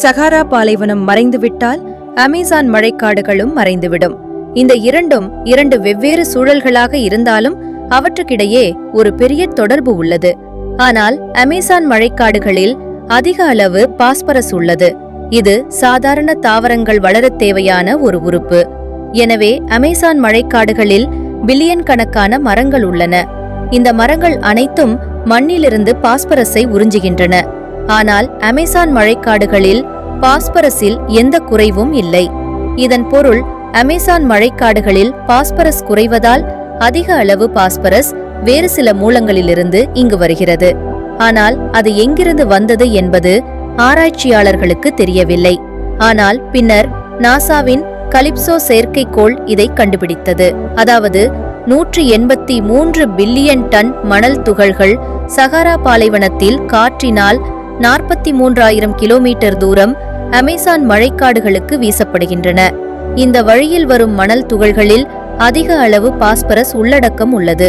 சகாரா பாலைவனம் மறைந்துவிட்டால் அமேசான் மழைக்காடுகளும் மறைந்துவிடும். இந்த இரண்டும் இரண்டு வெவ்வேறு சூழல்களாக இருந்தாலும் அவற்றுக்கிடையே ஒரு பெரிய தொடர்பு உள்ளது. ஆனால் அமேசான் மழைக்காடுகளில் அதிக அளவு பாஸ்பரஸ் உள்ளது. இது சாதாரண தாவரங்கள் வளரத் தேவையான ஒரு உறுப்பு. எனவே அமேசான் மழைக்காடுகளில் பில்லியன் கணக்கான மரங்கள் உள்ளன. இந்த மரங்கள் அனைத்தும் மண்ணிலிருந்து பாஸ்பரஸை உறிஞ்சுகின்றன. ஆனால் அமேசான் மழைக்காடுகளில் பாஸ்பரஸில் எந்த குறைவும் இல்லை. இதன் பொருள் அமேசான் மழைக்காடுகளில் பாஸ்பரஸ் குறைவதால் அதிக அளவு பாஸ்பரஸ் வேறு சில மூலங்களிலிருந்து இங்கு வருகிறது. ஆனால் அது எங்கிருந்து வந்தது என்பது ஆராய்ச்சியாளர்களுக்கு தெரியவில்லை. ஆனால் பின்னர் நாசாவின் கலிப்சோ செயற்கைக்கோள் இதை கண்டுபிடித்தது. அதாவது நூற்றி எண்பத்தி மூன்று பில்லியன் டன் மணல் துகள்கள் சகாரா பாலைவனத்தில் காற்றினால் நாற்பத்தி மூன்றாயிரம் கிலோமீட்டர் தூரம் அமேசான் மழைக்காடுகளுக்கு வீசப்படுகின்றன. இந்த வழியில் வரும் மணல் துகள்களில் அதிக அளவு பாஸ்பரஸ் உள்ளடக்கம் உள்ளது.